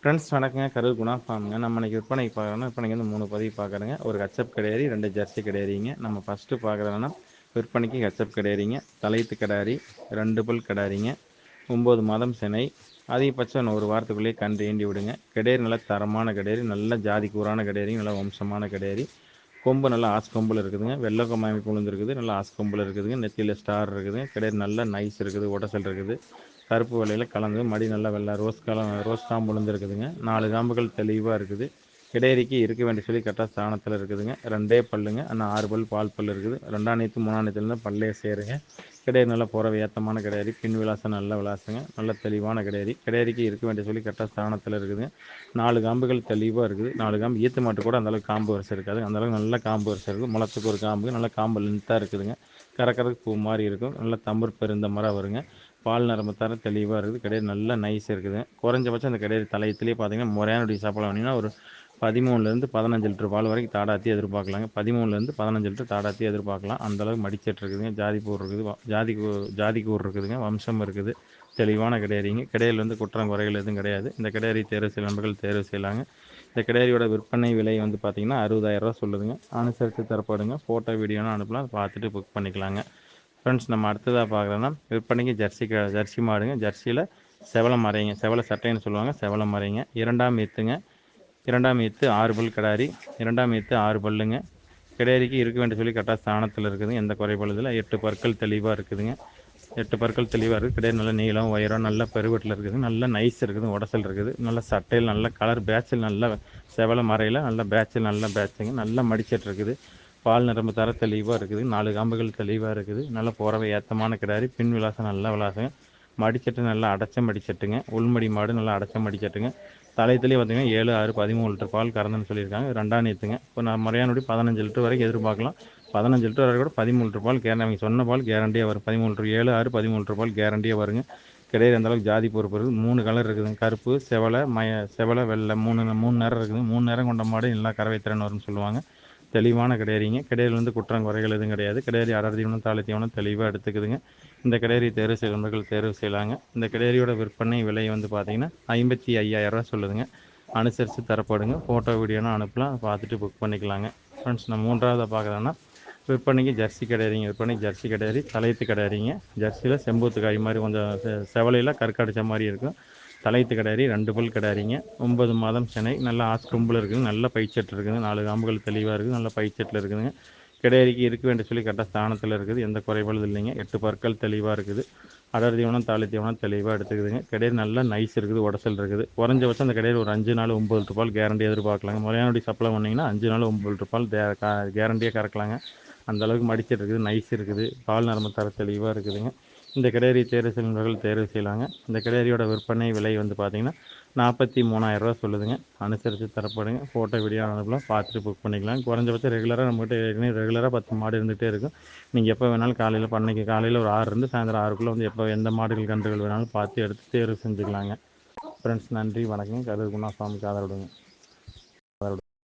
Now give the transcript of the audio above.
Friends வணக்கங்க. கரூர் குணா ஃபார்முங்க நம்ம இன்றைக்கி விற்பனைக்கு பார்க்குறோன்னா விற்பனைக்கு வந்து மூணு பதிவு பார்க்குறேங்க. ஒரு ஹச்சப் கிடையாரி ரெண்டு ஜெர்சி கிடையாதுங்க நம்ம ஃபஸ்ட்டு பார்க்குறோன்னா விற்பனைக்கு ஹச்சப் கிடையாதுங்க தலைத்து கிடாரி ரெண்டு பல் கடாரிங்க ஒம்பது மாதம் சினை அதிகபட்சம் ஒரு வாரத்துக்குள்ளேயே கன்று ஏண்டி விடுங்க. கிடையாது நல்ல தரமான கிடையாது நல்ல ஜாதி கூறான கிடையாது நல்ல வம்சமான கிடையாது கொம்பு நல்லா ஆஸ் கொம்பில் இருக்குதுங்க. வெள்ளை கொம்பு அமைப்பு விழுந்துருக்குது நல்லா ஆஸ் கொம்பில் இருக்குதுங்க. நெத்தியில் ஸ்டார் இருக்குதுங்க. கிடையாது நல்ல நைஸ் இருக்குது. உடசல் இருக்குது. கருப்பு வலையில் கலந்து மடி நல்லா வெள்ளை ரோஸ் கலம் ரோஸ் காம்பு விழுந்துருக்குதுங்க. நாலு காம்புகள் தெளிவாக இருக்குது. கிடையரிக்கு இருக்க வேண்டிய சொல்லி கரெக்டாக ஸ்தானத்தில் இருக்குதுங்க. ரெண்டே பல்லுங்க. ஆனால் ஆறு பல் பால் பல் இருக்குது. ரெண்டாம் நேற்று மூணாம் நேற்றுலேருந்து பல்லே சேருங்க. கிடையாது நல்லா போகிற ஏத்தமான கிடையாது. பின் விலாசம் நல்ல விலாசங்க. நல்ல தெளிவான கிடையாது. கிடையாதுக்கு இருக்க வேண்டிய சொல்லி கரெக்டாக ஸ்தானத்தில் இருக்குதுங்க நாலு காம்புகள் தெளிவாக இருக்குது. நாலு காம்பு ஈத்து மாட்டு கூட அந்தளவுக்கு காம்பு வரிசை இருக்காது. அந்தளவுக்கு நல்ல காம்பு வரிசை இருக்குது. முளத்துக்கு ஒரு காம்பு நல்ல காம்பு லென்த்தாக இருக்குதுங்க. கறக்கறதுக்கு பூ மாதிரி இருக்கும். நல்ல தம்பர் பெருந்த மரம் வருங்க. பால் நரம்பு தர தெளிவாக இருக்குது. கிடையாது நல்ல நைஸ் இருக்குது. குறைஞ்சபட்சம் அந்த கிடையாது தலையத்துலேயே பார்த்தீங்கன்னா முறையானுடைய சாப்பாடு வாங்கினீங்கன்னா ஒரு பதிமூணுலேருந்து பதினஞ்சு லிட்டர் பால் வரைக்கும் தாடாத்தி எதிர்பார்க்கலாங்க. பதிமூணுலேருந்து பதினஞ்சு லிட்டர் தாடாத்தி எதிர்பார்க்கலாம். அந்தளவுக்கு மடிச்சட்டு இருக்குதுங்க. ஜாதி இருக்குது. ஜாதி ஜாதி கூர் இருக்குதுங்க. வம்சம் இருக்குது. தெளிவான கிடையாறிங்க. கிடையில் வந்து குற்றம் குறைகள் எதுவும் கிடையாது. இந்த கிடையாரி தேர்வு செய்ய நண்பர்கள் தேர்வு செய்யலாங்க. இந்த கிடையாரியோட விற்பனை விலை வந்து பார்த்திங்கன்னா அறுபதாயிரரூவா சொல்லுதுங்க. அனுசரித்து தரப்படுங்க. ஃபோட்டோ வீடியோன்னு அனுப்பலாம். பார்த்துட்டு புக் பண்ணிக்கலாங்க. ஃப்ரெண்ட்ஸ் நம்ம அடுத்ததாக பார்க்குறோன்னா விற்பனைக்கு ஜெர்சி ஜெர்சி மாடுங்க. ஜெர்சியில் செவலம் மறைங்க செவல சட்டைன்னு சொல்லுவாங்க. செவலம் மறைங்க இரண்டாம் ஈத்துங்க. இரண்டாம் ஈத்து ஆறு பல் கிடாரி. இரண்டாம் ஈத்து ஆறு பல்லுங்க. கிடாரிக்கு இருக்க வேண்டிய சொல்லி கரெக்டாக ஸ்தானத்தில் இருக்குதுங்க. எந்த குறைபாடு எட்டு பற்கள் தெளிவாக இருக்குதுங்க. எட்டு பற்கள் தெளிவாக இருக்குது. கிடையாது நல்ல நீளம் உயரம் நல்ல பெருவட்டில் இருக்குது நல்ல நைஸ் இருக்குது உடசல் இருக்குது. நல்ல சட்டையில் நல்ல கலர் பேட்சில் நல்ல செவல மறையில் நல்ல பேட்சில் நல்ல பேட்சுங்க நல்ல மடிச்சிட்டு இருக்குது. பால் நிரம்ப தர தெளிவாக இருக்குது. நாலு காம்புகள் தெளிவாக இருக்குது. நல்லா போகிறவை ஏத்தமான கிடாரி. பின் விலாசம் நல்ல விலாசங்க. மடிச்சட்டு நல்லா அடைச்ச மடிச்சட்டுங்க. உள்மடி மாடு நல்லா அடைச்ச மடிச்சட்டுங்க. தலையத்துலேயே பார்த்தீங்கன்னா ஏழு ஆறு பதிமூணு லிட்டர் பால் கறந்துன்னு சொல்லியிருக்காங்க. ரெண்டாம் நேற்றுங்க இப்போ நான் முறையானபடி பதினஞ்சு லிட்டர் வரைக்கும் எதிர்பார்க்கலாம். பதினஞ்சு லிட்டர் வரை கூட பதிமூணு லிட்டர் பால் கேரண்டி அவங்க சொன்ன பால் கேரண்டியாக வரும். பதிமூணு லிட்டர் ஏழு ஆறு பதிமூணு லிட்டர் பால் கேரண்டியாக வருங்க. கிடையாது அந்தளவுக்கு ஜாதி பொறுப்பு இருக்குது. மூணு கலர் இருக்குதுங்க. கருப்பு செவலை மய செவலை வெள்ளை மூணு மூணு நேரம் இருக்குது. மூணு நேரம் கொண்ட மாடு நல்லா கறவை திறன் வரும்னு சொல்லுவாங்க. தெளிவான கிடையாதுங்க கிடையில் வந்து குற்றம் குறைகள் எதுவும் கிடையாது. கிடையாது அடர் தீவனம் தாளை தீவனம் தெளிவாக எடுத்துக்குதுங்க. இந்த கிடையாது தேர்வு செய்கிறவர்கள் தேர்வு செய்யலாங்க. இந்த கிடையறியோட விற்பனை விலை வந்து பார்த்திங்கன்னா ஐம்பத்தி ஐயாயிரரூவா சொல்லுதுங்க. அனுசரித்து தரப்படுங்க. ஃபோட்டோ வீடியோனா அனுப்பலாம். பார்த்துட்டு புக் பண்ணிக்கலாங்க. ஃப்ரெண்ட்ஸ் நான் மூன்றாவது பார்க்குறேன்னா விற்பனைக்கு ஜெர்சி கிடையாதுங்க விற்பனைக்கு ஜெர்சி கிடையாது தலையத்து கிடையாதுங்க ஜெர்சியில் செம்பூத்து காய் மாதிரி கொஞ்சம் செவலையில் கற்கடிச்ச மாதிரி இருக்கும். தலையத்து கிடாரி ரெண்டு பல் கிடாரிங்க. ஒன்பது மாதம் சென்னை. நல்லா ஆஸ்கும்பில் இருக்குது நல்ல பைச்செட்டு இருக்குது நாலு காம்புகள் தெளிவாக இருக்குது. நல்ல பயிற்சியில் இருக்குதுங்க. கிடாரிக்கு இருக்க வேண்டிய சொல்லி கரெக்டாக ஸ்தானத்தில் இருக்குது. எந்த குறைபாடு இல்லைங்க. எட்டு பற்கள் தெளிவாக இருக்குது. அடர் தீவனம் தாலி தீவனம் தெளிவாக எடுத்துக்குதுங்க. கிடையாது நல்லா நைஸ் இருக்குது. உடசல் இருக்குது. குறைஞ்சபட்சம் அந்த கிடையாது ஒரு அஞ்சு நாள் ஒம்பது ரூபாய் கேரண்டி எதிர்பார்க்கலாங்க. முறையானபடி சப்ளை பண்ணிங்கன்னா அஞ்சு நாள் ஒம்பது ரூபாய் கேரண்டியாக கறக்கலாங்க. அந்த அளவுக்கு மடிச்சிட்டு இருக்குது. நைஸ் இருக்குது. பால் நரம்பு தர தெளிவாக இருக்குதுங்க. இந்த கிடேரி தேர்வு செய்கிறவர்கள் தேர்வு செய்யலாங்க. இந்த கிடேரியோட விற்பனை விலை வந்து பார்த்திங்கன்னா நாற்பத்தி மூணாயிரரூவா சொல்லுதுங்க. அனுசரித்து தரப்படுங்க. ஃபோட்டோ வீடியோ அனுப்பலாம் பார்த்துட்டு புக் பண்ணிக்கலாம். குறைஞ்சபட்சம் ரெகுலராக நம்மகிட்ட ஏற்கனவே ரெகுலராக பத்து மாடு இருந்துகிட்டே இருக்கும். நீங்கள் எப்போ வேணாலும் காலையில் பண்ணைக்கு காலையில் ஒரு ஆறு இருந்து சாயந்தரம் ஆறுக்குள்ளே வந்து எப்போ எந்த மாடுகள் கன்றுகள் வேணாலும் பார்த்து எடுத்து தேர்வு செஞ்சுக்கலாங்க. ஃப்ரெண்ட்ஸ் நன்றி வணக்கம் கருகுணா சாமிக்கு ஆதரவுடுங்க.